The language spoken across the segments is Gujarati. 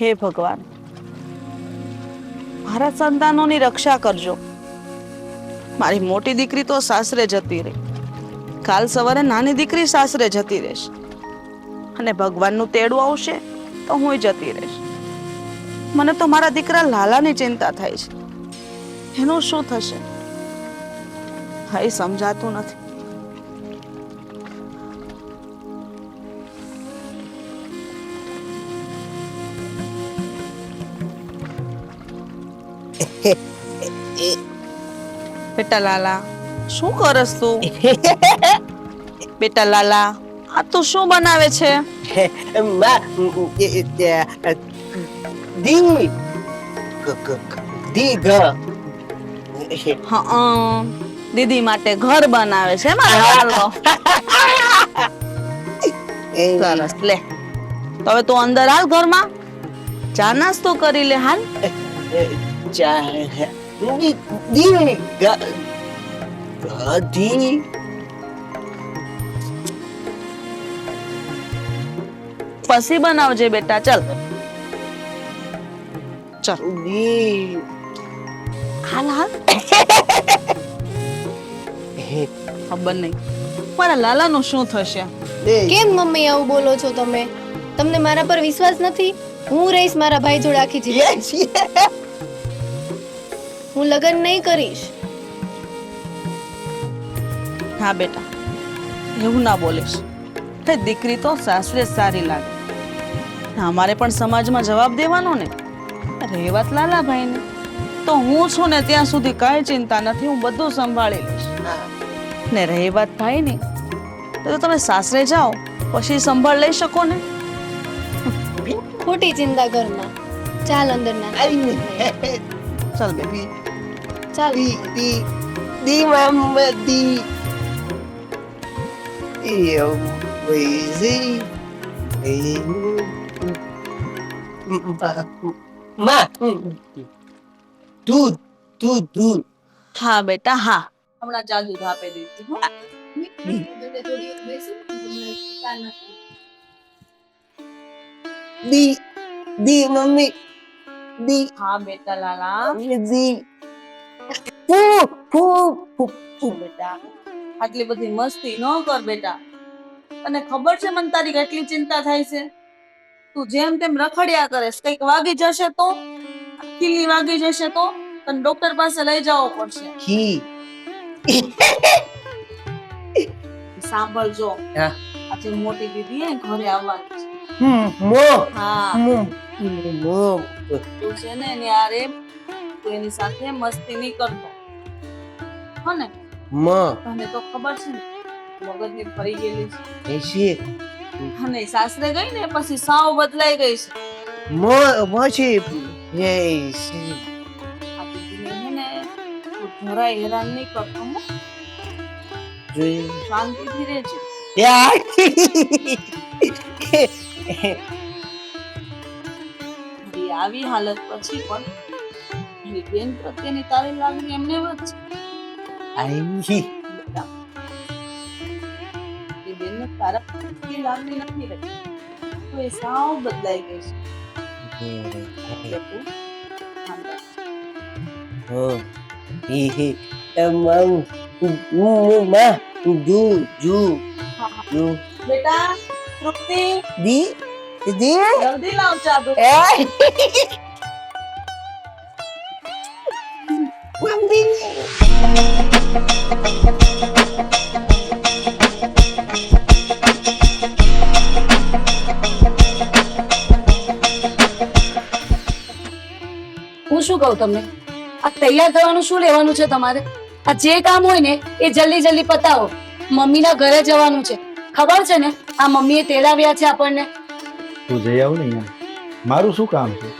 હે ભગવાન, મારા સંતાનોની રક્ષા કરજો. મારી મોટી દીકરી તો સાસરે જતી રહી. કાલ સવારે નાની દીકરી સાસરે જતી રહેશે. અને ભગવાનનું તેડું આવશે તો હું જતી રહીશ. મને તો મારા દીકરા લાલાની ચિંતા થાય છે. એનું શું થશે? હા સમજાતું નથી. બેટા લાલા શું કરસ તું? બેટા લાલા આ તું શું બનાવે છે? દી દી ગ હા દીદી માટે ઘર બનાવે છે મારો સરસ લે. તો હવે તું અંદર હાલ ઘરમાં. ચા નાસ્તો કરી લે હાલ. ચા દી દી Ga... દી પછી બનાવજે બેટા ચલ ચલ દી હાલ હાલ ખબર નહીં મારા લાલાનું શું થશે? કેમ મમ્મી આવું બોલો છો તમે? તમને મારા પર વિશ્વાસ નથી? હું રહીશ મારા ભાઈ જોડે આખી જિંદગી. હું લગ્ન નહીં કરીશ. હા બેટા. એવું ના બોલીશ. તે દીકરી તો સાસરે સારી લાગે. અમારે પણ સમાજમાં જવાબ દેવાનો ને. રહેવાત લાલાભાઈને. તો હું છું ને ત્યાં સુધી કાંઈ ચિંતા નથી હું બધું સંભાળી લઈશ. ને રહી વાત ભાઈની તો તમે સાસરે જાઓ પછી સંભાળ લઈ શકો ને. ખોટી ચિંતા ઘરમાં ચાલ અંદર ના ચાલ બેબી. ચાલ દી દી દી mamma દી io crazy ma તું તું તું હા બેટા હા હમણાં ચા દૂધ આપી દીધી હો. દી દી મમ્મી દી હા બેટા લાલા દી ફૂ ફૂ ફૂ બેટા. આટલી બધી મસ્તી ન કર બેટા. અને ખબર છે મને તારી કેટલી ચિંતા થાય છે? તું જેમ તેમ રખડ્યા કરે કંઈક વાગી જશે તો? ખીલી વાગી જશે તો? તને ડોક્ટર પાસે લઈ જવો પડશે. કી સાંભળજો. આજે મોટી દીદી એ ઘરે આવવાની છે. મો. હા. મો. મો. તું છે ને એની તું એની સાથે મસ્તી નહીં કરતો. હો ને મ. તને તો ખબર છે ને મગજની ફરી ગયેલી છે. એસી અને સાસરે ગઈ ને પછી સાવ બદલાઈ ગઈ છે. મ મ છે. એ દીદીને છે ને તું હેરાન નહીં કરતો હો. શાંતિથી રહેજે. આવી હાલત પછી પણ બેન પ્રત્યેની તારી લાગણી એમને વધ બેટા. એ બેનને તારા પ્રત્યે લાગણી નથી રહી. તો એ સાવ બદલાઈ ગઈ છે. એટલે તું? ધ્યાન રાખજે. હો ઈ તમામ ઉમા જુ જુ હા, હા. જુ. બેટા તૃપ્તિ. દી દી. જલ્દી લાવ ચા કહું તમને? આ તૈયાર થવાનું શું લેવાનું છે તમારે? આ જે કામ હોય ને એ જલ્દી જલ્દી પતાવો. મમ્મીના ઘરે જવાનું છે. ખબર છે ને આ મમ્મીએ તેડાવ્યા છે આપણને? તું જઈ આવ ને અહીંયા. મારું શું કામ છે?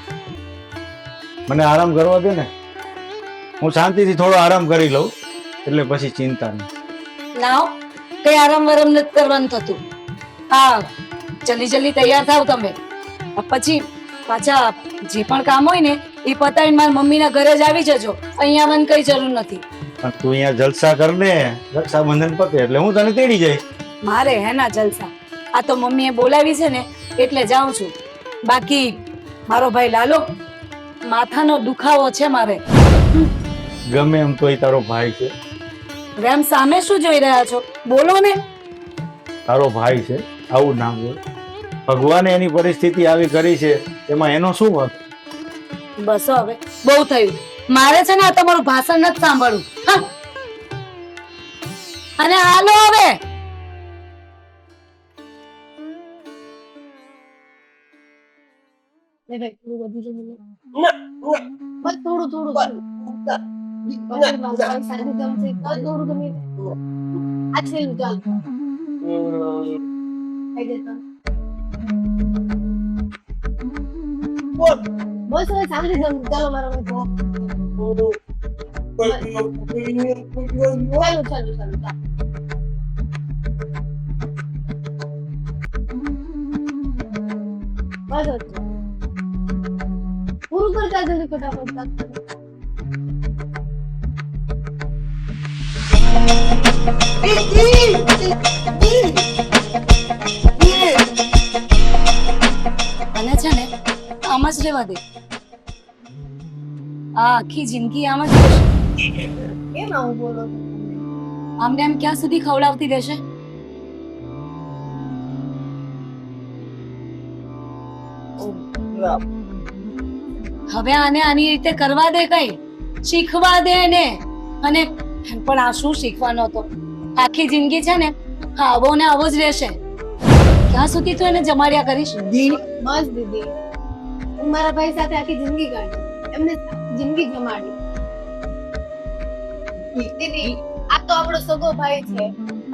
મને આરામ કરવા દે ને. હું શાંતિથી થોડો આરામ કરી લઉં એટલે પછી ચિંતા નહીં. ના કઈ આરામ વરામ નથી કરવાનું થતું. હા જલ્દી જલ્દી તૈયાર થાવ તમે. પછી પાછા જે પણ કામ હોય ને એ પતાવીને મારી મમ્મીના ઘરે જ આવી જજો. અહીંયા મને કઈ જરૂર નથી. પણ તું અહીંયા જલસા કર ને રક્ષાબંધન પતે એટલે હું તને તેડી જઈશ. મારે હેના જલસા. આ તો મમ્મીએ બોલાવી છે ને એટલે જાઉં છું. બાકી મારો ભાઈ લાલો માથાનો દુખાવો છે મારે. ગમે એમ તોય તારો ભાઈ છે. રેમ સામે શું જોઈ રહ્યા છો? બોલો ને. તારો ભાઈ છે આવું ના બોલ. ભગવાને એની પરિસ્થિતિ આવી કરી છે એમાં એનો શું વાંક બસ હવે. બહુ થયું. મારે છે ને આ તમારું ભાષણ નથી સાંભળવું. હા. અને હાલો હવે. થોડું થોડું થોડું બસ. થોડું. બસ ના, બસ, બસ, શાંતિ જમશે. બસ થોડું જમી લે. આ છેલ્લું ચાલ ખાઈ જતા બોલ. દે આ આખી જિંદગી આમ જ કેમ આવું બોલો આમને આમ ક્યાં સુધી ખવડાવતી રહેશે હવે આને આની રીતે કરવા દે કઈ શીખવા દે ને અને પણ આ શું શીખવાનો હતો આખી જિંદગી છે ને આવો ને આવો જ રહેશે ક્યાં સુધી તું એને જમાડ્યા કરીશ બસ દીદી હું મારા ભાઈ સાથે આખી જિંદગી કાઢી. એમને જિંદગી જમાડી દીદી આ તો આપણો સગો ભાઈ છે.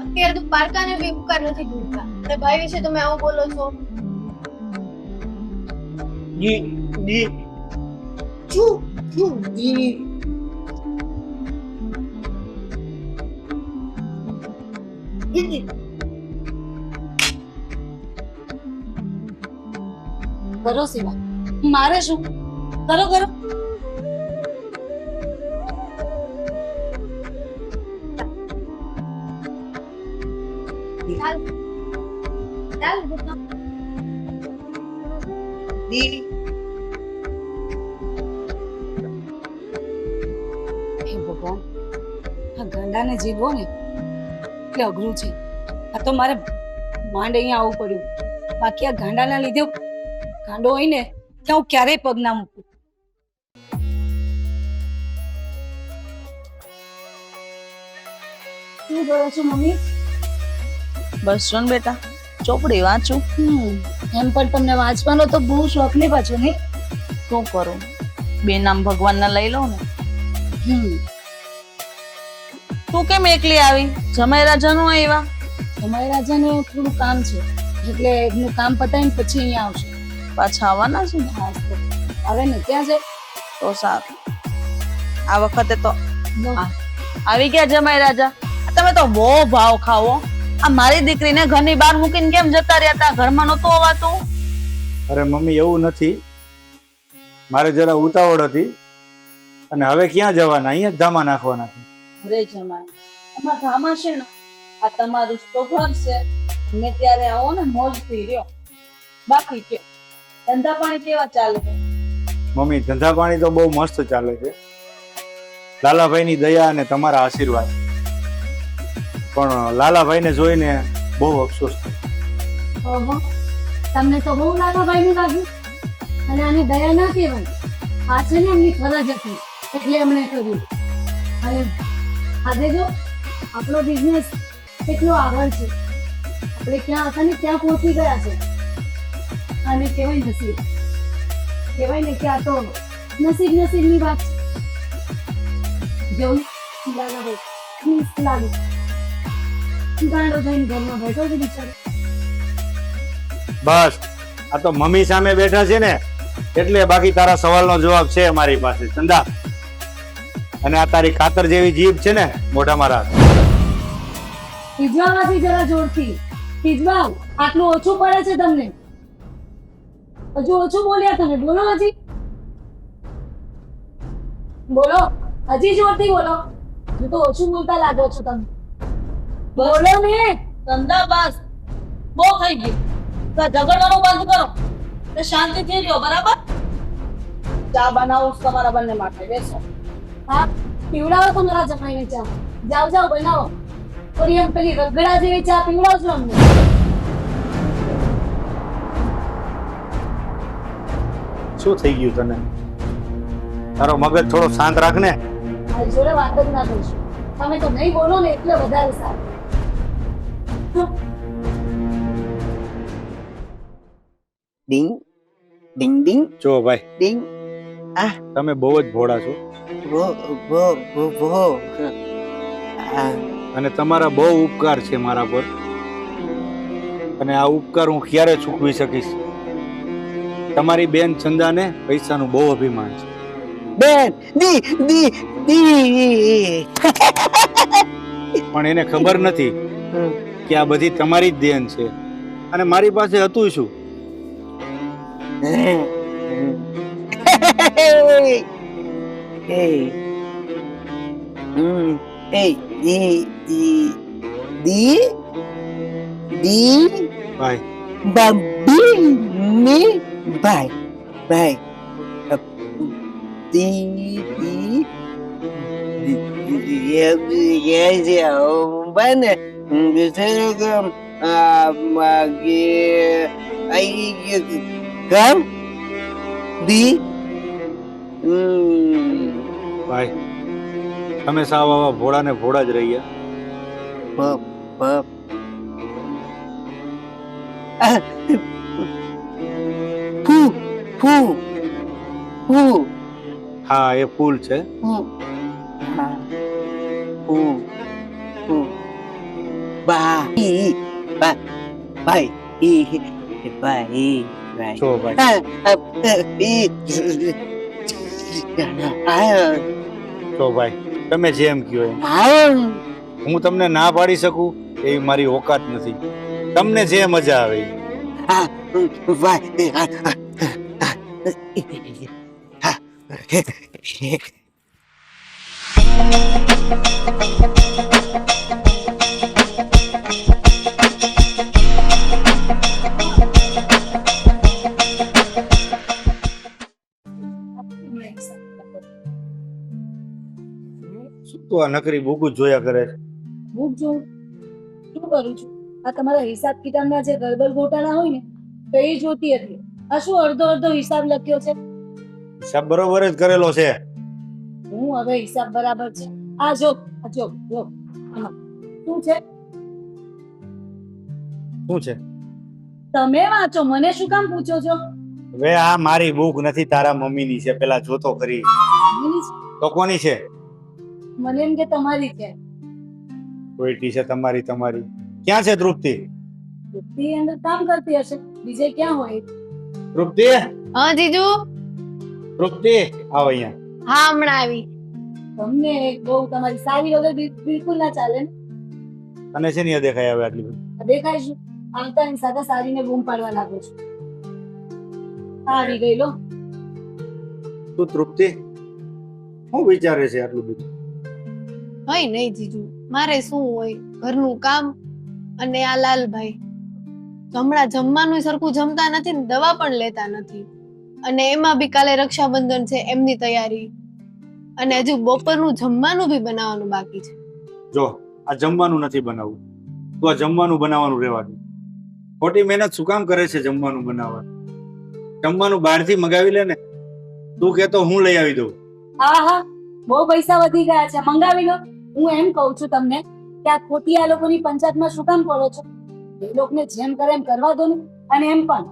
અત્યારે તો પારકાને બી ઉપકાર નથી જોતા અને ભાઈ વિશે તમે આવું બોલો છો? જી જી શું? શું? જી જી કરો સિવા મારે શું? કરો કરો. જી હે ભગવાન આ ગાંડાને જીવવો ને એટલે અઘરું છે. આ તો મારે માંડ અહીંયા આવવું પડ્યું. બાકી આ ગાંડાના લીધે ગાંડો હોય ને ત્યાં હું ક્યારેય પગ ના મૂકું. શું કરો છો મમ્મી? બસ જો બેટા ચોપડી વાંચું. એમ પણ તમને વાંચવાનો તો બહુ શોખ ને પાછો નહીં? શું કરું? બે નામ ભગવાનના લઈ લઉં ને. હમ. તું કેમ એકલી આવી? જમાઈ રાજાનું આવ્યા. તમારા રાજાને થોડું કામ છે. એટલે એમનું કામ પતાવીને પછી અહીંયા આવશે. પાછા આવવાના છે ને? હવે ને ક્યાં છે. તો સારું. આ વખતે તો આવી ગયા જમાઈ રાજા. તમે તો બહુ ભાવ ખાવો આ મારી દીકરીને ઘરની બહાર મૂકીને કેમ જતા રહ્યા? હતા ઘરમાં નહોતું અવાતું અરે મમ્મી એવું નથી. મારે જરા ઉતાવળ હતી. અને હવે ક્યાં જવાના? અહીંયા જ ધામા નાખવાના છે. અરે જમાઈ. અમાર ધામા છે ને? આ તમારું સ્ટોઘર છે. મેં ત્યારે આવો ને મોજથી રહ્યો. બાકી કે ધંધા પાણી કેવા ચાલે છે? મમ્મી ધંધા પાણી તો બહુ મસ્ત ચાલે છે. લાલાભાઈની દયા અને તમારા આશીર્વાદ. પણ લાલાભાઈને જોઈને બહુ અફસોસ થયો. તમને તો બહુ લાલાભાઈ નું લાગ્યું. અને આની દયા ના કહેવાય. આ છે ને એમની ફરજ હતી એટલે એમણે કર્યું. અને આજે જો આપણો બિઝનેસ કેટલો આગળ છે. આપણે ક્યાં હતા ને ત્યાં પહોંચી ગયા છે. અને કહેવાય નસીબ. કહેવાય ને કે આ તો નસીબ નસીબની વાત જેવું. લાગા ભાઈ પ્લીઝ લાગે ગાંડો થઈને ઘરમાં બેઠો છે બિચારો. બસ. આ તો મમ્મી સામે બેઠા છે ને એટલે બાકી તારા સવાલનો જવાબ છે મારી પાસે. ચંદા. અને આ તારી ખાતર જેવી જીભ છે ને મોઢામાં રાખ ખીજવામાંથી જરા જોરથી. ખીજવા આટલું ઓછું પડે છે તમને. હજુ ઓછું બોલ્યા તમે. બોલો હજી. બોલો. હજી જોરથી બોલો. હું તો ઓછું બોલતા લાગો છો તમે. બોલો ને. ધંધા બસ. બહુ થઈ ગયું. તો ઝઘડવાનું બંધ કરો. ને શાંતિથી રહ્યો બરાબર? ચા બનાવું તમારા બંને માટે. બેસો. હા. પીવડાવો તમારા મારા જમાઈને ચા. જાઓ જાઓ બનાવો. થોડી એમ પેલી રગડા જેવી ચા પીવડાવજો અમને. શું થઈ ગયું તને? તારો મગજ થોડો શાંત રાખ ને જોડે વાત જ ના કરીશું. તમે તો નહીં બોલો ને એટલે વધારે સારું. ડિંગ ડિંગ ડિંગ. જો ભાઈ ડિંગ. તમે બહુ જ ભોળા છો. ભો ભો ભો ભો. આ અને તમારા બહુ ઉપકાર છે મારા પર. અને આ ઉપકાર હું ક્યારે ચૂકવી શકીશ? તમારી બેન ચંદાને પૈસાનું બહુ અભિમાન છે બેન દી દી દી પણ એને ખબર નથી કે આ બધી તમારી જ દેન છે અને મારી પાસે હતું શું. ભાઈ Babi. Mi. Ya. Ya. Mana? Saya ah magi. Ai. Kam. Di. Hmm. ભાઈ તમે સાવ આવા ભોળા ને ભોળા જ રહ્યા હા એ ફૂલ છે. ભાઈ ભાઈ તમે જેમ એમ. ah, હું તમને ના પાડી શકું એવી મારી ઓકાત નથી. તમને જે મજા આવે. ઈ. તું આ નકરી બુક જ જોયા કરે છે? બુક જોઉં? શું કરું છું? આ તમારા હિસાબ કિતાબના જે ગરબર ગોટાળા હોય ને, તો એ જોતી હતી. આ શું અડધો અડધો હિસાબ લખ્યો છે? હિસાબ બરોબર જ કરેલો છે. હું હવે હિસાબ બરાબર છે. આ જો આ જો જો. શું છે? શું છે? તમે વાંચો મને શું કામ પૂછો છો? હવે આ મારી બુક નથી તારા મમ્મીની છે. પેલા જોતો કરી તો કોની છે? મને એમ કે તમારી છે. કોઈટી છે તમારી તમારી. ક્યાં છે તૃપ્તિ? તૃપ્તિ અંદર કામ કરતી હશે. બીજે ક્યાં હોય? તૃપ્તિ? હા જીજુ? તૃપ્તિ આવ અહીંયા. હા હમણાં આવી. તમને બહુ તમારી સારી વગર બિલકુલ ના ચાલે ને? અને છે ને દેખાય આવે આટલી બધી? દેખાય છે? આવતા ની સાથે સારીને બૂમ પાડવા લાગો છો. આવી ગઈ લો. તું તૃપ્તિ? શું વિચારે છે આટલું બધું? હોય નહીં જીજુ. મારે શું હોય? ઘરનું કામ અને આ લાલભાઈ. હમણાં જમવાનું સરખું જમતા નથી ને દવા પણ લેતા નથી. અને એમાં બી કાલે રક્ષાબંધન છે એમની તૈયારી. અને હજુ બપોરનું જમવાનું બી બનાવવાનું બાકી છે. જો આ જમવાનું નથી બનાવવું. તું આ જમવાનું બનાવવાનું રહેવાનું ખોટી મહેનત શું કામ કરે છે જમવાનું બનાવવાનું જમવાનું બહારથી મગાવી લે ને તું કે તો હું લઈ આવી દઉં. હા હા. બહુ પૈસા વધી ગયા છે. મંગાવી લો. હું એમ કહું છું તમને કે આ ખોટી આ લોકોની પંચાયતમાં શું કામ પડો છો? એ લોકોને જેમ કરે એમ કરવા દો ને. અને એમ પણ.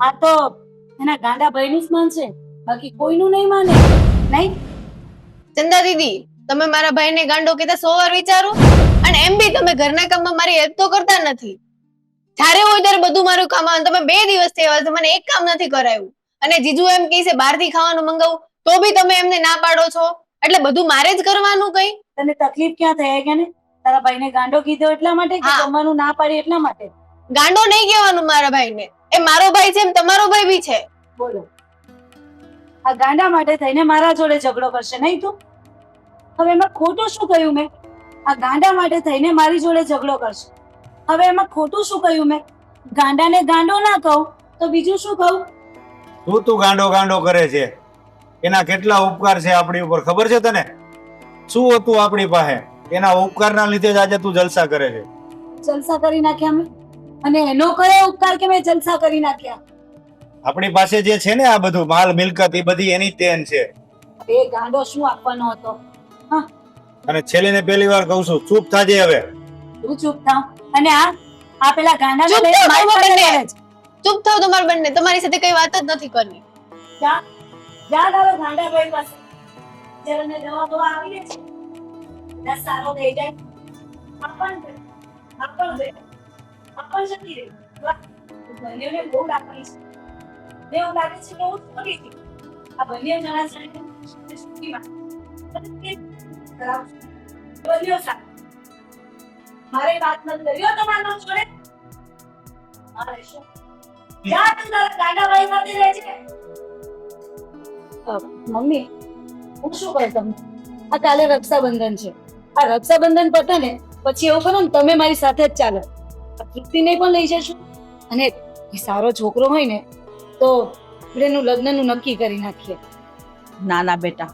આ તો એના ગાંડા ભાઈનું જ માનશે. બાકી કોઈનું નહીં માને. નહીં? ચંદા દીદી તમે મારા ભાઈને ગાંડો કહેતા સો વાર વિચારો અને એમ બી તમે ઘરના કામમાં મારી હેલ્પ તો કરતા નથી. જ્યારે હોય ત્યારે બધું મારું કામ આવે તમે બે દિવસ એવા છે મને એક કામ નથી કરાયું. અને જીજુ એમ કહે છે બહારથી ખાવાનું મંગાવું. તો બી તમે એમને ના પાડો છો. એટલે બધું મારે જ કરવાનું કઈ? તને તકલીફ ક્યાં થઈ કે ને? તારા ભાઈને ગાંડો કીધો એટલા માટે કે. જમવાનું ના પાડી એટલા માટે? ગાંડો નહીં કહેવાનું મારા ભાઈને. એ મારો ભાઈ છે એમ તમારો ભાઈ બી છે? બોલો. આ ગાંડા માટે થઈને મારા જોડે ઝઘડો કરશે નહીં તું? હવે એમાં ખોટું શું કહ્યું મેં? આ ગાંડા માટે થઈને મારી જોડે ઝઘડો કરશે. હવે એમાં ખોટું શું કહ્યું મેં? ગાંડાને ગાંડો ના કહું તો બીજું શું કહું? તું તું ગાંડો ગાંડો કરે છે. એના કેટલા ઉપકાર છે આપણી ઉપર? ખબર છે તને? શું હતું આપણી પાસે? એના ઉપકારના લીધે જ આજે તું જલસા કરે છે. જલસા કરી નાખ્યા મેં? અને એનો કયો ઉપકાર કે મેં જલસા કરી નાખ્યા? આપણી પાસે જે છે ને આ બધું માલ મિલકત એ બધી એની તેન છે. એ ગાંડો શું આપવાનો હતો? અને છેલ્લી ને પહેલી વાર કહું છું ચૂપ થાજે હવે. તું ચૂપ થાવ. અને આ આ પેલા ગાંડા ચૂપ થાવ, મારી પાસે બંને. ચૂપ થાવ તમારે બંને. તમારી સાથે કઈ વાત જ નથી કરવી. જા. જા તારો ગાંડા ભાઈ પાસે. જ્યારે દવા દવા આવી છે દસ સારો થઈ જાય. આપણ આપણ આપણ જતી રહી બંનેને બહુ લાગણી છે એવું લાગે છે કે છોડી હતી આ બંને જણા છે છે. બંનેઓ સાથે. મારે વાત ન કર્યો તમારો છોડે મારે શું છે મમ્મી, હું શું કહું તમને આ કાલે રક્ષાબંધન છે આ રક્ષાબંધન પતે ને પછી એવું કરો ને તમે મારી સાથે જ ચાલો તૃપ્તિને પણ લઈ જશો. અને એ સારો છોકરો હોય ને તો એનું લગ્નનું નક્કી કરી નાખીએ. ના ના બેટા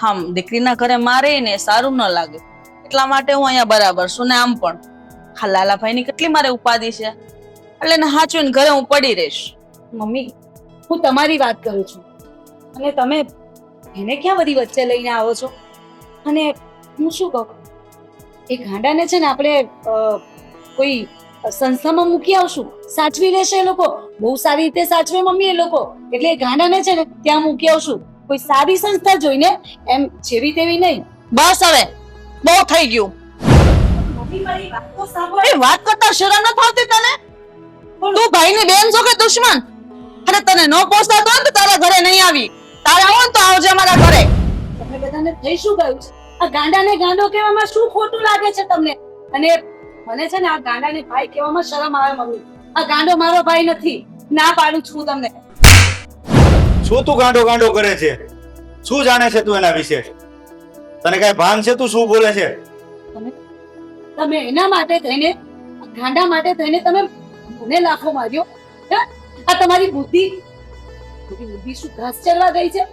હમ દીકરીના ઘરે મારે ને સારું ન લાગે. એટલા માટે હું અહીંયા બરાબર છું ને આમ પણ. હા લાલાભાઈની કેટલી મારે ઉપાધિ છે. એટલે ને હાચવીને ઘરે હું પડી રહીશ. મમ્મી હું તમારી વાત કરું છું. અને તમે એને ક્યાં બધી વચ્ચે લઈને આવો છો? અને હું શું કહું? એ ગાંડાને છે ને આપણે કોઈ સંસ્થામાં મૂકી આવશું સાચવી લેશે એ લોકો. બહુ સારી રીતે સાચવે મમ્મી એ લોકો. એટલે ગાંડાને છે ને ત્યાં મૂકી આવશું. કોઈ સારી સંસ્થા જોઈને એમ જેવી તેવી નહીં. બસ હવે બહુ થઈ ગયું. વાત એ વાત કરતા શરમ ન થતી તને? તું ભાઈની બેન છો કે દુશ્મન? અને તને ન પોસાતો તો તારા ઘરે નહીં આવી. તારે આવો ને તો આવજે અમારા ઘરે. તમને બધાને થઈ શું ગયું છે? આ ગાંડાને ગાંડો કહેવામાં શું ખોટું લાગે છે તમને? અને મને છે ને આ ગાંડાને ભાઈ કહેવામાં શરમ આવે મમ્મી. આ ગાંડો મારો ભાઈ નથી. ના પાડું છું તમને. શું તું ગાંડો ગાંડો કરે છે? શું જાણે છે તું એના વિશે? તને કઈ ભાન છે તું શું બોલે છે? તમે એના માટે થઈને ગાંડા માટે થઈને તમે મને લાફો માર્યો. હે? આ તમારી બુદ્ધિ બુદ્ધિ શું ઘાસ ચરવા ગઈ છે?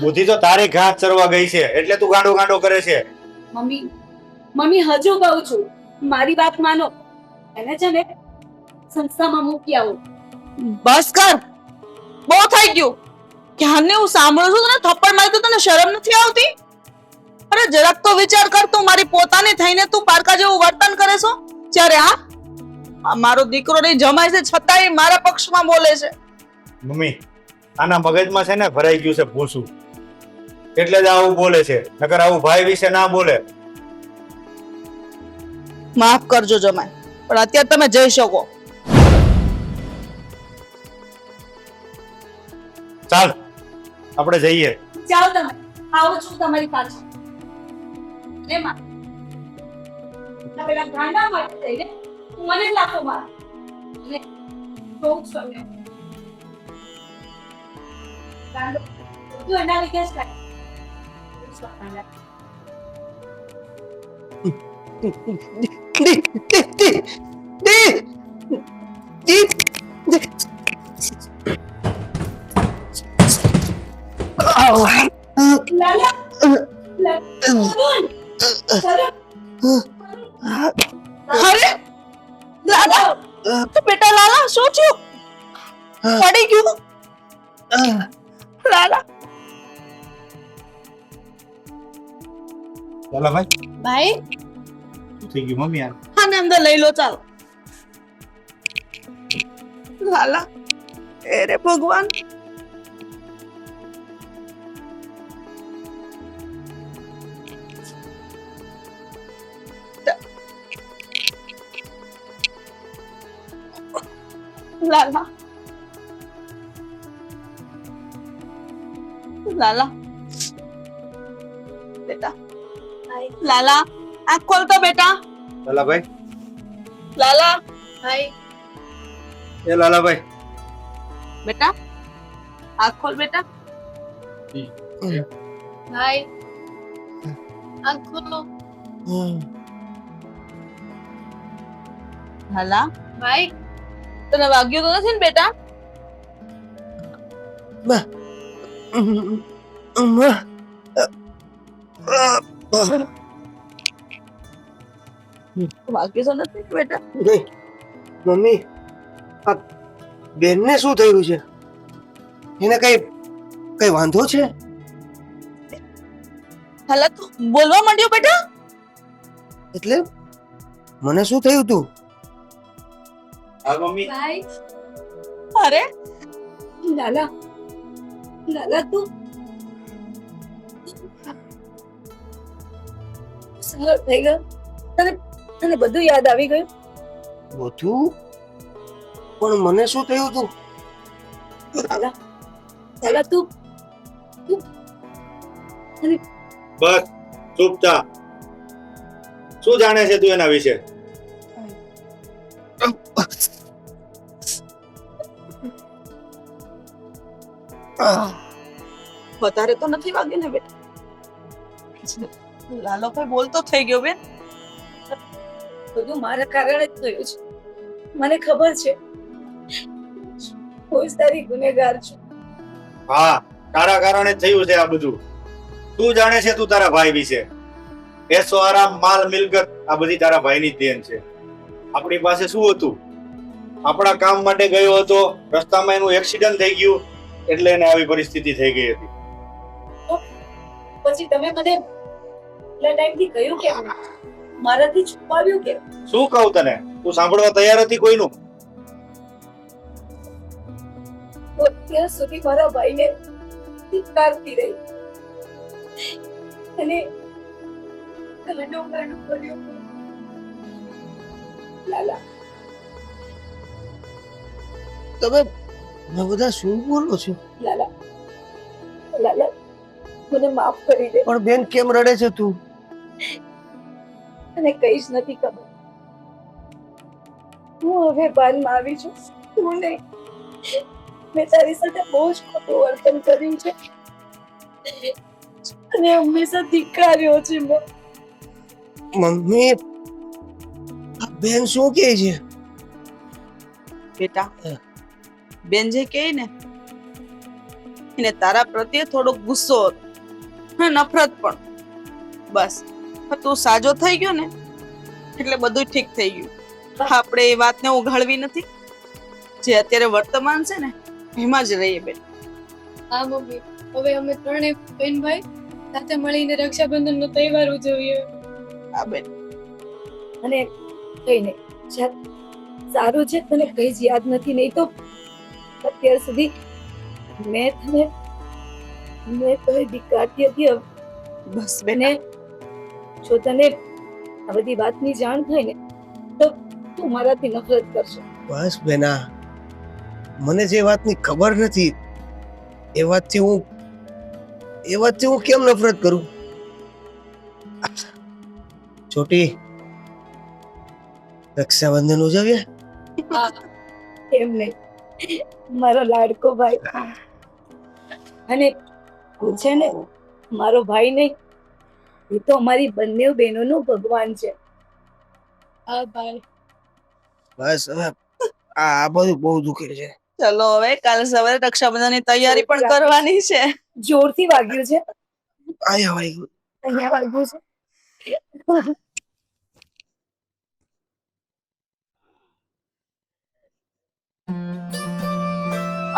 બુદ્ધિ તો તારે ઘાસ ચરવા ગઈ છે. એટલે તું ગાંડો ગાંડો કરે છે. મમ્મી મમ્મી હજુ કહું છું. મારી વાત માનો. એને છે ને સંસ્થામાં મૂકી આવો. બસ કર. બહુ થઈ ગયું. ક્યારને હું સાંભળું છું તને થપ્પડ મારી તો તને શરમ નથી આવતી? અરે જરાક તો વિચાર કર તું મારી પોતાની થઈને તું પારકા જેવું વર્તન કરે છો? જ્યારે આ આ મારો દીકરો નહીં જમાય છે છતાંય મારા પક્ષમાં બોલે છે. મમ્મી આના મગજમાં છે ને ભરાઈ ગયું છે ભૂસું. એટલે જ આવું બોલે છે. નકર આવું ભાઈ વિશે ના બોલે. માફ કરજો જમાય પણ અત્યારે તમે જઈ શકો. ચાલ આપણે જઈએ. ચાલ તમે આવું છું તમારી પાછળ. લે માં. પેલા ગાંડા માટે તું મને જ માર. ને જોઉં છું. ગાંડો તું એના લીધે જ થાય ગાંડા. લાલા લાલા ચાલો અરે લાલા તો બેટા લાલા શું થયું પડી ગયું લાલા ચાલો ભાઈ ભાઈ શું થઈ ગયું, મમ્મી યાર આને અંદર લઈ લો, ચાલો. લાલા અરે ભગવાન. લાલા. લાલા. બેટા. લાલા. આંખ ખોલ તો બેટા લાલાભાઈ લાલા ભાઈ એ લાલાભાઈ બેટા આંખ ખોલ બેટા ભાઈ આંખ ખોલો લાલા ભાઈ તને વાગ્યો તો નથી ને બેટા વાગ્યું તો નથી બેટા? નહીં મમ્મી આ બેનને શું થયું છે? એને કઈ કઈ વાંધો છે? હાલા તું બોલવા માંડ્યો બેટા? એટલે મને શું થયું તું? હા મમ્મી. ભાઈ. અરે? લાલા લાલા તું. સરળ થઈ ગયો. તને તને બધું યાદ આવી ગયું? બધું પણ મને શું થયું તું? લાલા તું બસ ચૂપ થા. શું જાણે છે તું એના વિશે? વધારે તો નથી વાગ્યું ને બેટા. લાલો ભાઈ બોલતો થઈ ગયો બેન. બધું મારા કારણે જ થયું છે. મને ખબર છે. હું ગુનેગાર છું. હા તારા કારણે જ થયું છે આ બધું. તું જાણે છે તું તારા ભાઈ વિશે. એસો આરામ માલ મિલકત આ બધી તારા ભાઈની દેન છે. આપણી પાસે શું હતું? આપણા કામ માટે ગયો હતો રસ્તામાં એનું એક્સિડન્ટ થઈ ગયું એટલે એને આવી પરિસ્થિતિ થઈ ગઈ હતી. પછી તમે મને એટલા ટાઈમથી કહ્યું નહીં? મારાથી છુપાવ્યું કે? શું કહું તને? તું સાંભળવા તૈયાર હતી કોઈનું? અત્યાર સુધી મારા ભાઈને ધિક્કારતી રહી. અને ગાંડો ગાંડો કર્યો લાલા. તમે તમે બધા શું બોલો છો? લાલા. લાલા મને માફ કરી દે. પણ બેન કેમ રડે છે તું? અને કઈ જ નથી ખબર. હું હવે બાનમાં આવી છું. તું નહીં મેં તારી સાથે બહુ જ ખોટું વર્તન કર્યું છે. અને હંમેશા ધિક્કાર્યો છે મેં. મમ્મી બેન શું કહે છે? બેટા બેન જે કહે ને એને તારા પ્રત્યે થોડો ગુસ્સો હતો. નફરત પણ. બસ. તું સાજો થઈ ગયો ને એટલે બધું ઠીક થઈ ગયું. આપણે એ વાતને ઉઘાડવી નથી. જે અત્યારે વર્તમાન છે ને એમાં જ રહીએ બેન. હા મમ્મી. હવે અમે ત્રણે બેન ભાઈ સાથે મળીને રક્ષાબંધન નો તહેવાર ઉજવીએ. હા બેન. અને કઈ નહીં સારું છે તને કઈ જ યાદ નથી નહીં તો અત્યાર સુધી મેં તને મેં તો ધિક્કારતી હતી બસ બેન. જો તને આ બધી વાતની જાણ થાય ને તો તું મારાથી નફરત કરશે. બસ બેના મને જે વાતની ખબર નથી એ વાતથી હું એ વાતથી હું કેમ નફરત કરું? છોટી રક્ષાબંધન ઉજવીએ? એમ નહીં. મારો લાડકો ભાઈ. અને છે ને મારો ભાઈ નહીં. એ તો અમારી બંને બહેનોનું ભગવાન છે. ભાઈ. બસ હવે આ આ બધું બહુ દુખે છે. ચલો હવે કાલે સવારે રક્ષાબંધનની તૈયારી પણ કરવાની છે. જોરથી વાગ્યું છે. આયા વાગ્યું. અહીંયા વાગ્યું છે.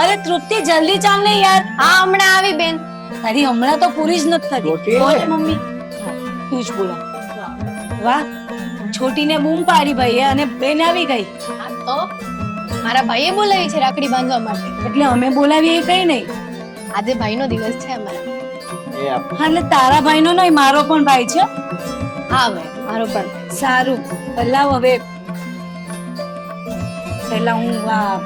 અરે તૃપ્તિ જલ્દી ચાલ ને યાર. હા હમણાં આવી બેન. તારી હમણાં તો પૂરી જ નથી થતી. બોલ મમ્મી. તું જ બોલા. વાહ છોટીને બૂમ પાડી ભાઈ અને બેન આવી ગઈ. હા તો? મારા ભાઈએ બોલાવી છે રાખડી બાંધવા માટે. એટલે અમે બોલાવીએ એ કઈ નહીં. આજે ભાઈનો દિવસ છે અમારા. હા એટલે તારા ભાઈનો નહીં મારો પણ ભાઈ છે. હા ભાઈ મારો પણ. સારું પહેલા હવે. પહેલા હું આ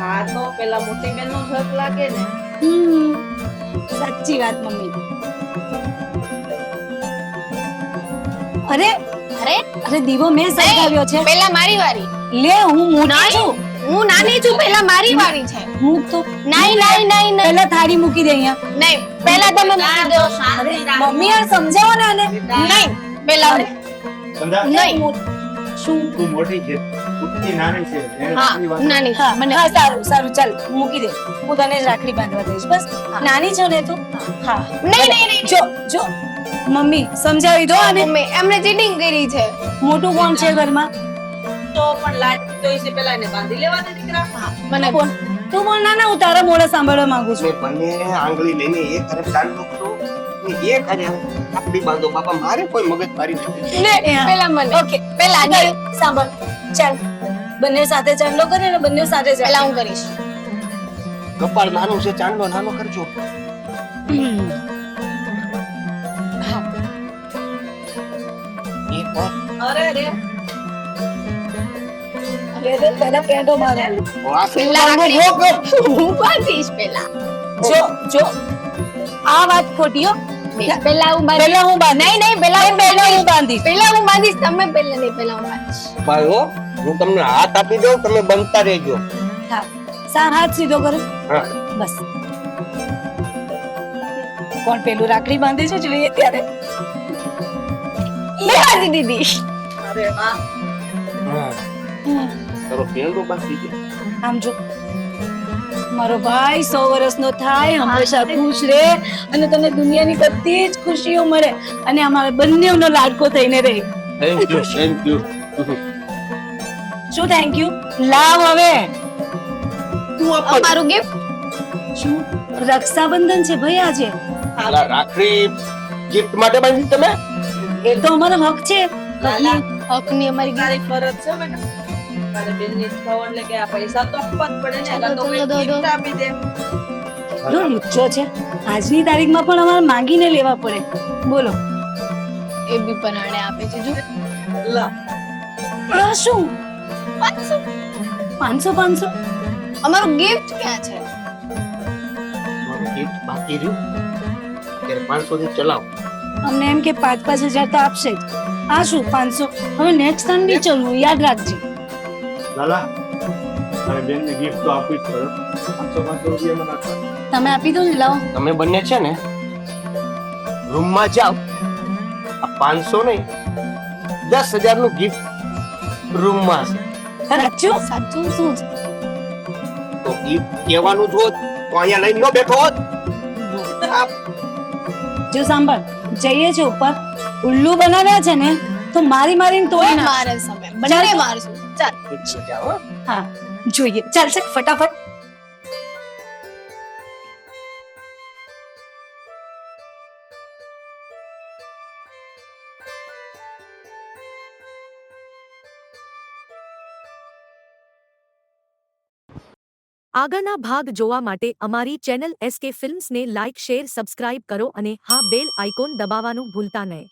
હા તો પેલા મોટી બેન નો લાગે ને. હમ, સાચી વાત મમ્મી. અરે અરે અરે દીવો મેં સળગાવ્યો છે. પેલા મારી વારી. લે હું મોટી છું. હું નાની છું પેલા મારી વારી છે. હું તો નહીં નહીં નહીં નહીં પહેલા થાળી મૂકી દે અહીંયા. નહીં પેલા તમે મૂકી દો. અરે મમ્મી યાર સમજાવો ને આને. નહીં પેલા સમજા? નહીં. શું? તું મોટી છે. નાની છે. હા નાની હા મને હા સારું સારું ચાલ મૂકી દે. હું તને જ રાખડી બાંધવા દઈશ બસ. નાની છો ને તું? હા. નહીં નહીં નહીં જો જો. મમ્મી સમજાવી દો અને મમ્મી એમને ચીટિંગ કરી છે. મોટું કોણ છે ઘરમાં? તો પણ લાડ તો એસે પહેલા એને બાંધી લેવા દે દીકરા મને કોણ તું બોલ ના ના હું તારા મોઢે સાંભળવા માંગુ છું. મને આંગળી લઈને એક હારે ચાલ કરો ને એક હારે આપડી બાંધો બાપા મારે કોઈ મગજ મારી નથી. ને એ પેલા મને. ઓકે પેલા ને સાંભળ. ચાલ. બંને સાથે ચાંદલો કરે ને બંને સાથે ચાલ પેલા હું કરીશ. કપાળ નાનું છે ચાંદલો નાનો કરજો. વાર અરે રે રે રે પહેલા પેટો મારો વાસી પેલા બાંધો રાખડી- ભોગ. હું બાંધીશ પેલા જો જો આ વાત ખોટી હો પેલા હું બાંધીશ પહેલા હું બાંધ નહીં નહીં પેલા હું પહેલા હું બાંધીશ બાંધીશ પેલા હું બાંધીશ તમે પેલા નહીં પેલા હું બાંધીશ ભાઈ હો હું તમને હાથ આપી દઉં તમે બનતા રહેજો. હા સાર હાથ સીધો કરો હા બસ કોણ પેલું રાખડી બાંધે છે જોઈએ ત્યારે મેં બાંધી દીધી અરે વાહ હા. તારો પેંડો બાંધી દે આમ જો. મારો ભાઈ સો વર્ષનો થાય હંમેશા ખુશ રહે અને તને દુનિયાની બધી જ ખુશીઓ મળે અને અમારા બંનેનો લાડકો થઈને રહે. થેન્ક યુ થેન્ક યુ શું થેન્ક યુ લાવ હવે. તું અમારું ગિફ્ટ શું? રક્ષાબંધન છે ભાઈ આજે. રાખડી ગિફ્ટ માટે બાંધી તમે? એ તો અમારો હક છે. લાલા. હકની અમારી. તારી ફરજ છે બેટા તારે બેનની થવા એટલે કે આ પૈસા તો આપવા જ પડે ને ચાલો, તો કોઈ દો, દો, દો. gift આપી દે લો લુચ્ચો છે આજની તારીખમાં પણ અમારે માંગીને લેવા પડે. બોલો. એ બી પરાણે આપે છે જો. લા. આ શું? પાંચસો. પાંચસો પાંચસો? અમારું ગિફ્ટ ક્યાં છે? ગિફ્ટ બાકી રહ્યું? ત્યારે પાંચસો થી ચલાવ. અમને એમ કે પાંચ પાંચ હજાર તો આપશે જ. આ શું પાંચસો? હવે નેક્સ્ટ ટાઈમ બી ચલવું યાદ રાખજે. લાલા તારી બેનને ગિફ્ટ તો આપી જ પાંચસો પાંચસો રૂપિયા મને. તમે આપી દો ને લાવો. તમે બંને છે ને રૂમમાં જાઓ. આ પાંચસો નહીં દસ હજારનું ગિફ્ટ રૂમમાં છે. સાચું? સાચું શું? છે તો ગિફ્ટ કહેવાનું જો તો અહીંયા લઈને ન બેઠો હોત. જો સાંભળ જઈએ છે ઉપર. ઉલ્લુ બનાવ્યા છે ને તો મારી મારીને તોડી ના. મારે સમય બંને મારશું. ચાલ. હા જોઈએ. ચાલશે ફટાફટ. આગળના ભાગ જોવા માટે અમારી ચેનલ એસકે ફિલ્મ્સને લાઇક શેર સબસ્ક્રાઇબ કરો અને હા બેલ આઇકોન દબાવવાનું ભૂલતા નહીં.